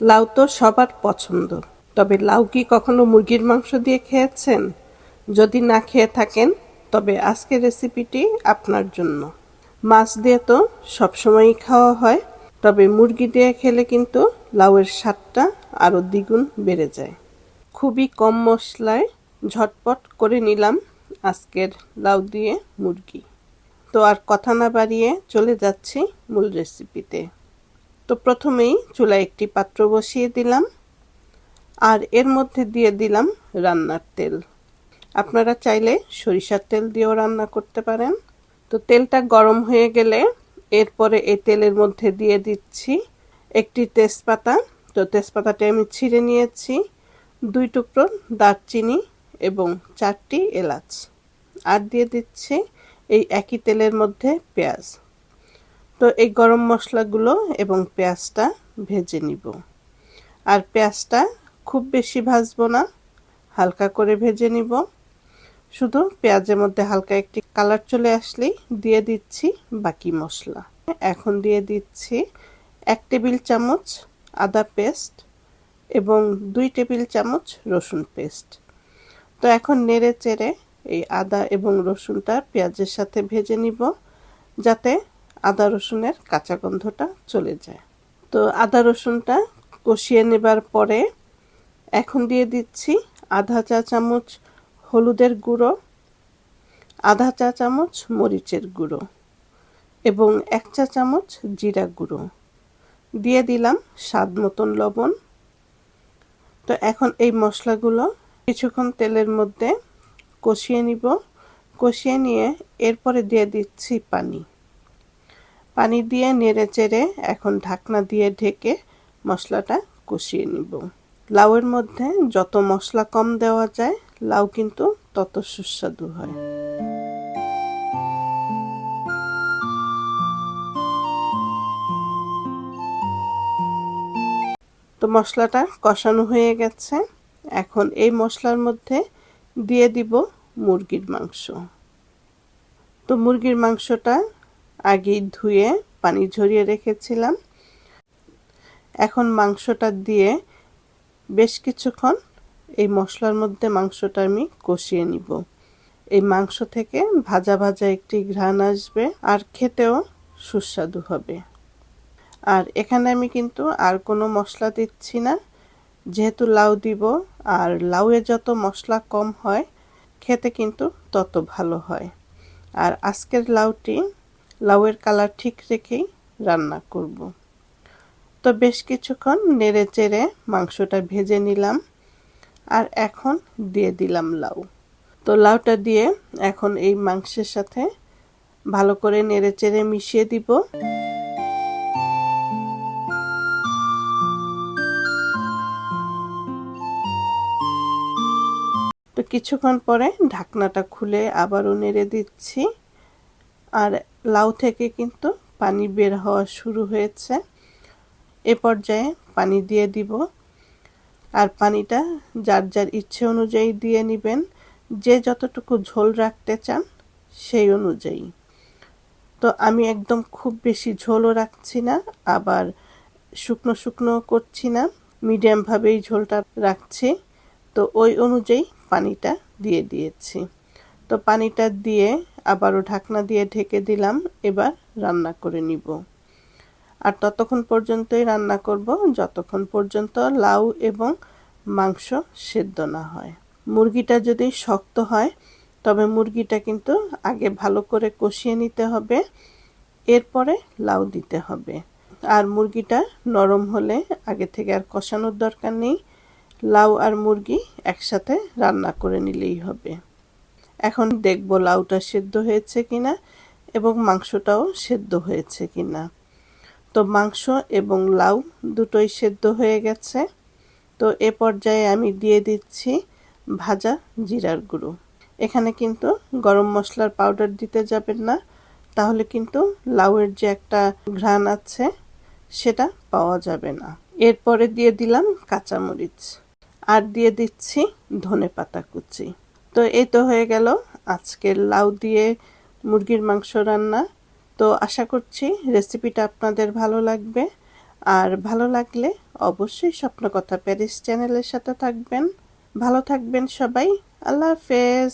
লাউ তো সবার পছন্দ। তবে লাউ কি কখনো মুরগির মাংস দিয়ে খেয়েছেন? যদি না খেয়ে থাকেন, তবে আজকের রেসিপিটি আপনার জন্য। মাছ দিয়ে তো সবসময়ই খাওয়া হয়, তবে মুরগি দিয়ে খেলে কিন্তু লাউয়ের স্বাদটা আরও দ্বিগুণ বেড়ে যায়। খুবই কম মশলায় ঝটপট করে নিলাম আজকের লাউ দিয়ে মুরগি। তো আর কথা না বাড়িয়ে চলে যাচ্ছি মূল রেসিপিতে। তো প্রথমেই চুলায় একটি পাত্র বসিয়ে দিলাম আর এর মধ্যে দিয়ে দিলাম রান্নার তেল। আপনারা চাইলে সরিষার তেল দিয়েও রান্না করতে পারেন। তো তেলটা গরম হয়ে গেলে এরপরে এই তেলের মধ্যে দিয়ে দিচ্ছি একটি তেজপাতা। তো তেজপাতাটা আমি ছিঁড়ে নিয়েছি, দুই টুকরো দারচিনি এবং চারটি এলাচ। আর দিয়ে দিচ্ছি এই একই তেলের মধ্যে পেঁয়াজ। তো এই গরম মশলাগুলো এবং পেঁয়াজটা ভেজে নিব। আর পেঁয়াজটা খুব বেশি ভাজবো না, হালকা করে ভেজে নিব। শুধু পেঁয়াজের মধ্যে হালকা একটি কালার চলে আসলেই দিয়ে দিচ্ছি বাকি মশলা। এখন দিয়ে দিচ্ছি এক টেবিল চামচ আদা পেস্ট এবং দুই টেবিল চামচ রসুন পেস্ট। তো এখন নেড়ে চেড়ে এই আদা এবং রসুনটা পেঁয়াজের সাথে ভেজে নিব, যাতে আদা রসুনের কাঁচা গন্ধটা চলে যায়। তো আদা রসুনটা কষিয়ে নেবার পরে এখন দিয়ে দিচ্ছি আধা চা চামচ হলুদের গুঁড়ো, আধা চা চামচ মরিচের গুঁড়ো এবং এক চা চামচ জিরা গুঁড়ো। দিয়ে দিলাম স্বাদ মতন লবণ। তো এখন এই মশলাগুলো কিছুক্ষণ তেলের মধ্যে কষিয়ে নিব। কষিয়ে নিয়ে এরপরে দিয়ে দিচ্ছি পানি। পানি দিয়ে নেড়ে চেড়ে এখন ঢাকনা দিয়ে ঢেকে মশলাটা কষিয়ে নিব। লাউয়ের মধ্যে যত মশলা কম দেওয়া যায়, লাউ কিন্তু তত সুস্বাদু হয়। তো মশলাটা কষানো হয়ে গেছে। এখন এই মশলার মধ্যে দিয়ে দিব মুরগির মাংস। তো মুরগির মাংসটা আগেই ধুয়ে পানি ঝরিয়ে রেখেছিলাম। এখন মাংসটা দিয়ে বেশ কিছুক্ষণ এই মশলার মধ্যে মাংসটা আমি কষিয়ে নিব। এই মাংস থেকে ভাজা ভাজা একটি ঘ্রাণ আসবে আর খেতেও সুস্বাদু হবে। আর এখানে আমি কিন্তু আর কোনো মশলা দিচ্ছি না। যেহেতু লাউ দিব আর লাউয়ে যত মশলা কম হয়, খেতে কিন্তু তত ভালো হয়। আর আজকের লাউটি লাউয়ের কালার ঠিক রেখেই রান্না করব। তো বেশ কিছুক্ষণ নেড়ে চেড়ে মাংসটা ভেজে নিলাম আর এখন দিয়ে দিলাম লাউ। তো লাউটা দিয়ে এখন এই মাংসের সাথে ভালো করে নেড়ে চেড়ে মিশিয়ে দিব। তো কিছুক্ষণ পরে ঢাকনাটা খুলে আবারও নেড়ে দিচ্ছি। আর লাউ থেকে কিন্তু পানি বের হওয়া শুরু হয়েছে। এ পর্যায়ে পানি দিয়ে দিব। আর পানিটা যার যার ইচ্ছে অনুযায়ী দিয়ে নেবেন। যে যতটুকু ঝোল রাখতে চান সেই অনুযায়ী। তো আমি একদম খুব বেশি ঝোলও রাখছি না, আবার শুকনো শুকনো করছি না মিডিয়ামভাবেই ঝোলটা রাখছি। তো ওই অনুযায়ী পানিটা দিয়ে দিয়েছি। তো পানিটা দিয়ে আবারও ঢাকনা দিয়ে ঢেকে দিলাম, এবার রান্না করে নিব। আর ততক্ষণ পর্যন্তই রান্না করব, যতক্ষণ পর্যন্ত লাউ এবং মাংস সেদ্ধ না হয়। মুরগিটা যদি শক্ত হয়, তবে মুরগিটা কিন্তু আগে ভালো করে কষিয়ে নিতে হবে, এরপরে লাউ দিতে হবে। আর মুরগিটা নরম হলে আগে থেকে আর কষানোর দরকার নেই, লাউ আর মুরগি একসাথে রান্না করে নিলেই হবে। এখন দেখব লাউটা সেদ্ধ হয়েছে কিনা এবং মাংসটাও সেদ্ধ হয়েছে কিনা। তো মাংস এবং লাউ দুটোই সেদ্ধ হয়ে গেছে। তো এ পর্যায়ে আমি দিয়ে দিচ্ছি ভাজা জিরার গুঁড়ো। এখানে কিন্তু গরম মশলার পাউডার দিতে যাবেন না। তাহলে কিন্তু লাউয়ের যে একটা ঘ্রাণ আছে, সেটা পাওয়া যাবে না। এরপরে দিয়ে দিলাম কাঁচামরিচ। আর দিয়ে দিচ্ছি ধনে পাতা কুচি। তো এই তো হয়ে গেল আজকের লাউ দিয়ে মুরগির মাংস রান্না। তো আশা করছি রেসিপিটা আপনাদের ভালো লাগবে। আর ভালো লাগলে অবশ্যই স্বপ্নকথা প্যারিস চ্যানেলের সাথে থাকবেন। ভালো থাকবেন সবাই। আল্লাহ হাফেজ।